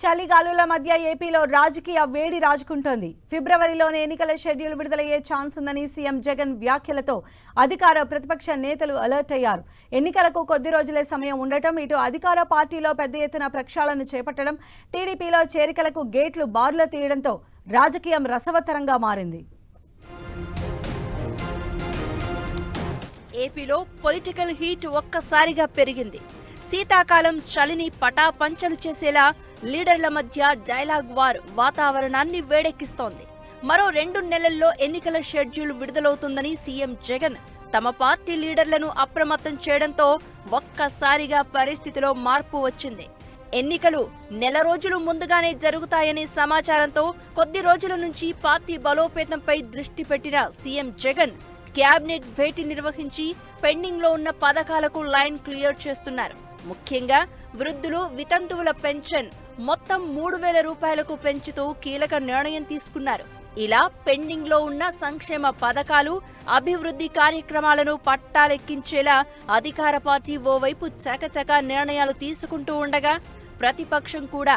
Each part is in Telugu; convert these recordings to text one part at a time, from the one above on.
చలిగాలుల మధ్య ఏపీలో రాజకీయ వేడి రాజుకుంటోంది. ఫిబ్రవరిలోనే ఎన్నికల షెడ్యూల్ విడుదలయ్యే ఛాన్స్ ఉందని సీఎం జగన్ వ్యాఖ్యలతో అధికార ప్రతిపక్ష నేతలు అలర్ట్ అయ్యారు. ఎన్నికలకు కొద్ది రోజులే సమయం ఉండటం ఇటు అధికార పార్టీలో పెద్ద ఎత్తున ప్రక్షాళన చేపట్టడం టీడీపీలో చేరికలకు గేట్లు బారులు తీయడంతో రాజకీయం రసవత్తరంగా మారింది. ఏపీలో పొలిటికల్ హీట్ ఒక్కసారిగా పెరిగింది. శీతాకాలం చలిని పటాపంచలు చేసేలా లీడర్ల మధ్య డైలాగ్ వార్ వాతావరణాన్ని వేడెక్కిస్తోంది. మరో రెండు నెలల్లో ఎన్నికల షెడ్యూల్ విడుదలవుతుందని సీఎం జగన్ తమ పార్టీ లీడర్లను అప్రమత్తం చేయడంతో ఒక్కసారిగా పరిస్థితిలో మార్పు వచ్చింది. ఎన్నికలు నెల రోజులు ముందుగానే జరుగుతాయనే సమాచారంతో కొద్ది రోజుల నుంచి పార్టీ బలోపేతంపై దృష్టి పెట్టిన సీఎం జగన్ కేబినెట్ భేటీ నిర్వహించి పెండింగ్లో ఉన్న పథకాలకు లైన్ క్లియర్ చేస్తున్నారు. ముఖ్యంగా వృద్ధులు వితంతువుల పెన్షన్ మొత్తం మూడు వేల రూపాయలకు పెంచుతూ కీలక నిర్ణయం తీసుకున్నారు. ఇలా పెండింగ్లో ఉన్న సంక్షేమ పథకాలు అభివృద్ధి కార్యక్రమాలను పట్టాలెక్కించేలా అధికార పార్టీ ఓవైపు చకచక నిర్ణయాలు తీసుకుంటూ ఉండగా ప్రతిపక్షం కూడా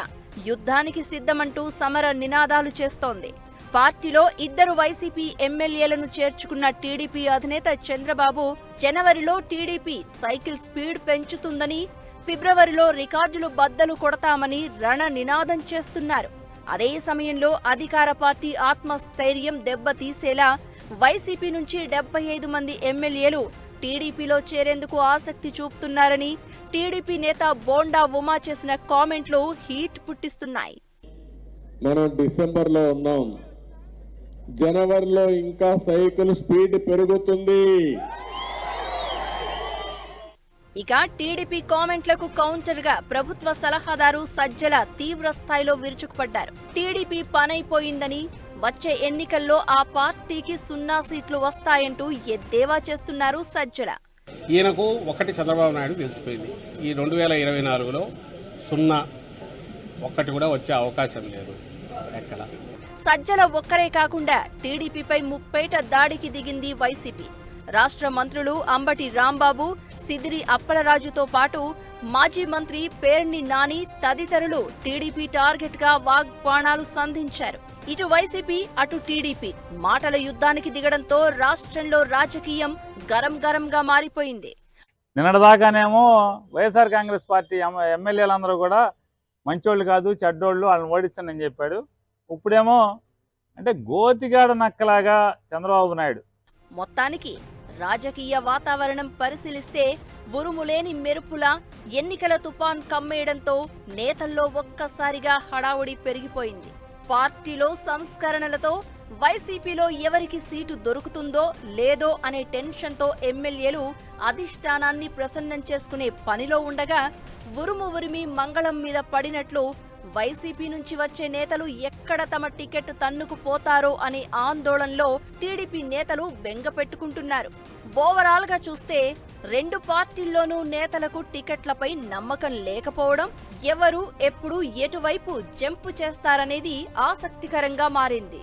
యుద్ధానికి సిద్ధమంటూ సమర నినాదాలు చేస్తోంది. పార్టీలో ఇద్దరు వైసీపీ ఎమ్మెల్యేలను చేర్చుకున్న టీడీపీ అధినేత చంద్రబాబు జనవరిలో టీడీపీ సైకిల్ స్పీడ్ పెంచుతుందని ఫిబ్రవరిలో రికార్డులు బద్దలు కొడతామని రణ నినాదం చేస్తున్నారు. అదే సమయంలో అధికార పార్టీ ఆత్మస్థైర్యం దెబ్బతీసేలా వైసీపీ నుంచి డెబ్బై ఐదు మంది ఎమ్మెల్యేలు టీడీపీలో చేరేందుకు ఆసక్తి చూపుతున్నారని టీడీపీ నేత బోండా ఉమా చేసిన కామెంట్లు హీట్ పుట్టిస్తున్నాయి. మనం డిసెంబర్లో ఉన్నాం. జనవరిలో ఇంకా సైకిల్ స్పీడ్ పెరుగుతుంది. ఇక టీడీపీ కామెంట్లకు కౌంటర్గా ప్రభుత్వ సలహాదారు సజ్జల తీవ్ర స్థాయిలో విరుచుకుపడ్డారు. టీడీపీ పనైపోయిందని వచ్చే ఎన్నికల్లో ఆ పార్టీకి సున్నా సీట్లు వస్తాయంటూ ఎద్దేవా చేస్తున్నారు సజ్జల. ఈయనకు ఒకటి చంద్రబాబు నాయుడు తెలిసిపోయింది. ఈ రెండు వేల ఇరవై నాలుగులో సున్నా ఒక్కటి కూడా వచ్చే అవకాశం లేదు. ఎక్కడ? సజ్జల ఒక్కరే కాకుండా టీడీపీపై ముప్పేట దాడికి దిగింది వైసీపీ. రాష్ట్ర మంత్రులు అంబటి రాంబాబు సిదిరి అప్పలరాజుతో పాటు మాజీ మంత్రి పేర్ని నాని తదితరులు టీడీపీ టార్గెట్గా వాగ్బాణాలు సంధించారు. ఇటు వైసీపీ అటు టీడీపీ మాటల యుద్ధానికి దిగడంతో రాష్ట్రంలో రాజకీయం గరం గరంగా మారిపోయింది. నిన్నటిదాకానేమో వైఎస్ఆర్ కాంగ్రెస్ పార్టీ ఎమ్మెల్యేలందరూ కూడా మంచోళ్ళు కాదు చెడ్డోళ్ళు వాళ్ళని ఓడించండి చెప్పాడు. ఇప్పుడేమో అంటే గోతిగాడ నక్కలాగా చంద్రబాబు నాయుడు. మొత్తానికి రాజకీయ వాతావరణం పరిశీలిస్తే ఉరుములేని మెరుపుల ఎన్నికల తుఫాన్ కమ్మేయడంతో నేతల్లో ఒక్కసారిగా హడావుడి పెరిగిపోయింది. పార్టీలో సంస్కరణలతో వైసీపీలో ఎవరికి సీటు దొరుకుతుందో లేదో అనే టెన్షన్తో ఎమ్మెల్యేలు అధిష్టానాన్ని ప్రసన్నం చేసుకునే పనిలో ఉండగా ఉరుము ఉరిమి మంగళం మీద పడినట్లు వైసీపీ నుంచి వచ్చే నేతలు ఎక్కడ తమ టికెట్ తన్నుకు పోతారో అనే ఆందోళనలో టీడీపీ నేతలు బెంగ పెట్టుకుంటున్నారు. ఓవరాల్గా చూస్తే రెండు పార్టీల్లోనూ నేతలకు టికెట్లపై నమ్మకం లేకపోవడం ఎవరు ఎప్పుడు ఎటువైపు జంపు చేస్తారనేది ఆసక్తికరంగా మారింది.